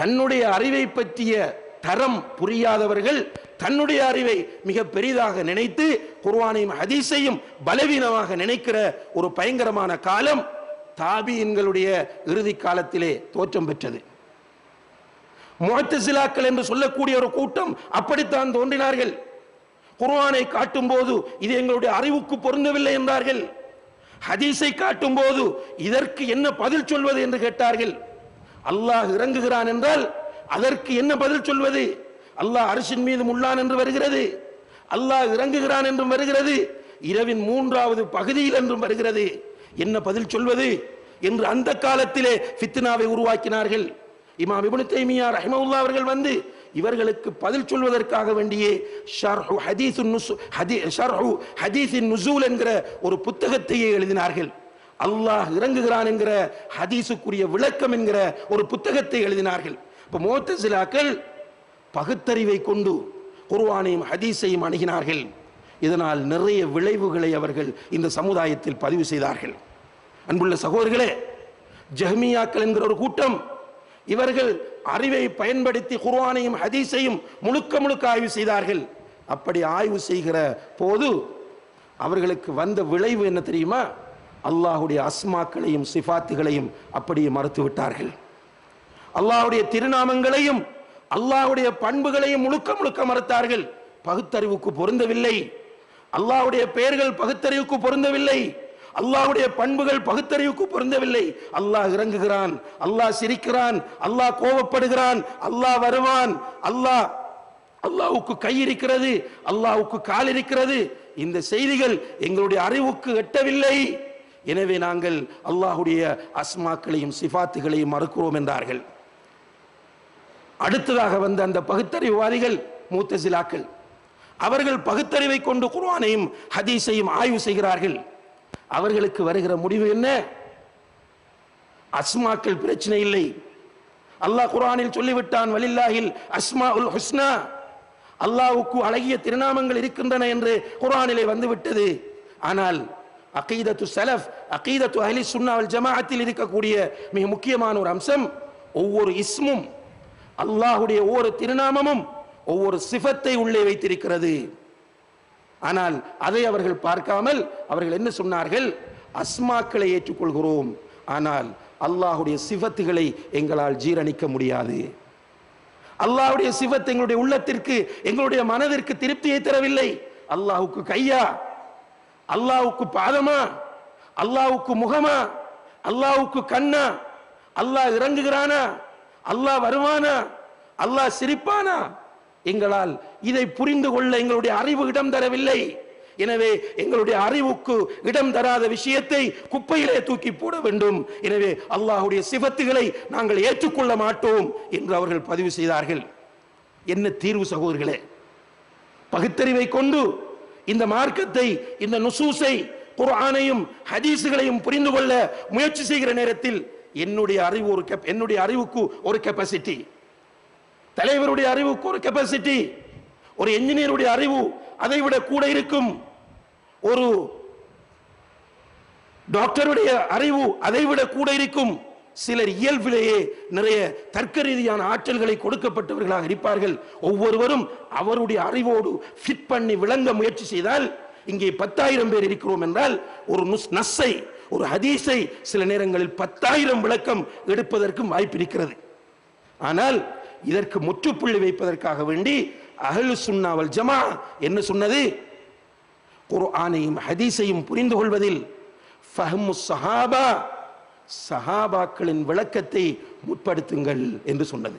தன்னுடைய அறிவை பற்றிய தரம் புரியாதவர்கள் தன்னுடைய அறிவை மிக பெரிதாக நினைத்து குர்வானையும் ஹதீஸையும் பலவீனமாக நினைக்கிற ஒரு பயங்கரமான காலம் தாபியின்களுடைய இறுதி காலத்திலே தோற்றம் பெற்றது. முகத்தசிலாக்கள் என்று சொல்லக்கூடிய ஒரு கூட்டம் அப்படித்தான் தோன்றினார்கள். குர்வானை காட்டும் போது இது எங்களுடைய அறிவுக்கு பொருந்தவில்லை என்றார்கள். ஹதீஸை காட்டும் போது இதற்கு என்ன பதில் சொல்வது என்று கேட்டார்கள். அல்லாஹ் இறங்குகிறான் என்றால் அதற்கு என்ன பதில் சொல்வது? அல்லாஹ் அரசின் மீது உள்ளான் என்று வருகிறது. அல்லாஹ் இறங்குகிறான் என்றும் வருகிறது. இரவின் மூன்றாவது பகுதியில் என்றும் வருகிறது. என்ன பதில் சொல்வது? என்று அந்த காலத்திலே ஃபித்னாவை உருவாக்கினார்கள். இமாம் இப்னு தைமியா ரஹிமவுல்லா அவர்கள் வந்து இவர்களுக்கு பதில் சொல்வதற்காக வேண்டியே ஷர்ஹு ஹதீஸ் நுசு ஹதி ஷர்ஹு ஹதீஸின் நுசூல் என்கிற ஒரு புத்தகத்தையே எழுதினார்கள். அல்லாஹ் இறங்குகிறான் என்கிற ஹதீஸுக்குரிய விளக்கம் என்கிற ஒரு புத்தகத்தை எழுதினார்கள். இப்போ மோத்தசிலாக்கள் பகுத்தறிவை கொண்டு குர்வானையும் ஹதீஸையும் அணுகினார்கள். இதனால் நிறைய விளைவுகளை அவர்கள் இந்த சமுதாயத்தில் பதிவு செய்தார்கள். அன்புள்ள சகோதரர்களே ஜஹ்மியாக்கள் என்கிற ஒரு கூட்டம் இவர்கள் அறிவை பயன்படுத்தி குர்வானையும் ஹதீஸையும் முழுக்க முழுக்க ஆய்வு செய்தார்கள். அப்படி ஆய்வு செய்கிற போது அவர்களுக்கு வந்த விளைவு என்ன தெரியுமா? அல்லாஹுடைய அஸ்மாக்களையும் சிஃபாத்துகளையும் அப்படியே மறுத்து விட்டார்கள் அல்லாஹுடைய திருநாமங்களையும் அல்லாஹுடைய பண்புகளையும் முழுக்க முழுக்க மறுத்தார்கள். பகுத்தறிவுக்கு பொருந்தவில்லை. அல்லாஹுடைய பெயர்கள் பகுத்தறிவுக்கு பொருந்தவில்லை. அல்லாஹ்வுடைய பண்புகள் பகுத்தறிவுக்கு பொருந்தவில்லை. அல்லாஹ் இறங்குகிறான் அல்லாஹ் சிரிக்கிறான் அல்லாஹ் கோபப்படுகிறான் அல்லாஹ் வருவான் அல்லாஹ் அல்லாஹுக்கு கை இருக்கிறது அல்லாஹுக்கு கால் இருக்கிறது. இந்த செய்திகள் எங்களுடைய அறிவுக்கு எட்டவில்லை. எனவே நாங்கள் அல்லாஹுடைய அஸ்மாக்களையும் சிஃபாத்துகளையும் மறுக்கிறோம் என்றார்கள். அடுத்ததாக வந்த அந்த பகுத்தறிவுவாதிகள் மூத்தசிலாக்கள் அவர்கள் பகுத்தறிவை கொண்டு குர்ஆனையும் ஹதீஸையும் ஆய்வு செய்கிறார்கள். அவர்களுக்கு வருகிற முடிவு என்ன? அஸ்மாக்கள் பிரச்சனை இல்லை. அல்லாஹ் குர்ஆனில் சொல்லிவிட்டான் வலில்லாஹில் அஸ்மா உல் ஹுஸ்னா. அல்லாஹுக்கு அழகிய திருநாமங்கள் இருக்கின்றன என்று குரானிலே வந்துவிட்டது. ஆனால் அகீதத்து சலஃப் அகீதத்து அஹ்லி சுன்னாவல் ஜமாஅத்தில் இருக்கக்கூடிய மிக முக்கியமான ஒரு அம்சம் ஒவ்வொரு இஸ்மும் அல்லாஹுடைய ஒவ்வொரு திருநாமமும் ஒவ்வொரு சிஃபத்தை உள்ளே வைத்திருக்கிறது. ஆனால் அதை அவர்கள் பார்க்காமல் அவர்கள் என்ன சொன்னார்கள்? அஸ்மாக்களை ஏற்றுக்கொள்கிறோம். ஆனால் அல்லாஹுடைய சிஃபத்துகளை எங்களால் ஜீரணிக்க முடியாது. அல்லாஹுடைய சிவத் எங்களுடைய உள்ளத்திற்கு எங்களுடைய மனதிற்கு திருப்தியை தரவில்லை. அல்லாஹுக்கு கையா? அல்லாவுக்கு பாதமா? அல்லாவுக்கு முகமா? அல்லாவுக்கு கண்ணா? அல்லாஹ் இறங்குகிறானா? அல்லாஹ் வருவானா? அல்லாஹ் சிரிப்பானா? எங்களால் இதை புரிந்து கொள்ள எங்களுடைய அறிவு இடம் தரவில்லை. எனவே எங்களுடைய அறிவுக்கு இடம் தராத விஷயத்தை குப்பையிலே தூக்கி போட வேண்டும். எனவே அல்லாஹுடைய சிவத்துகளை நாங்கள் ஏற்றுக்கொள்ள மாட்டோம் என்று அவர்கள் பதிவு செய்தார்கள். என்ன தீர்வு சகோதரர்களே? பகுத்தறிவை கொண்டு இந்த மார்க்கத்தை இந்த நுசூஸை குர்ஆனையும் ஹதீஸுகளையும் புரிந்து கொள்ள முயற்சி செய்கிற நேரத்தில் என்னுடைய அறிவு ஒரு கெப் என்னுடைய அறிவுக்கு ஒரு கெப்பாசிட்டி தலைவருடைய அறிவுக்கு ஒரு கெப்பாசிட்டி ஒரு என்ஜினியருடைய அறிவு அதை விட கூட இருக்கும். ஒரு டாக்டருடைய அறிவு அதை விட கூட இருக்கும். சிலர் இயல்பிலேயே நிறைய தர்க்க ரீதியான ஆற்றல்களை கொடுக்கப்பட்டவர்களாக இருப்பார்கள். ஒவ்வொருவரும் அவருடைய அறிவோடு ஃபிட் பண்ணி விளங்க முயற்சி செய்தால் இங்கே பத்தாயிரம் பேர் இருக்கிறோம் என்றால் ஒரு நஸ்ஸை ஒரு ஹதீஸை சில நேரங்களில் பத்தாயிரம் விளக்கம் எடுப்பதற்கும் வாய்ப்பு இருக்கிறது. ஆனால் இதற்கு முற்றுப்புள்ளி வைப்பதற்காக வேண்டி அகலு சுண்ணாவல் ஜமா என்ன சொன்னது? குர்ஆனையும் ஹதீஸையும் புரிந்து கொள்வதில் ஃபஹ்மு சஹாபா சஹாபாக்களின் விளக்கத்தை முற்படுத்துங்கள் என்று சொன்னது.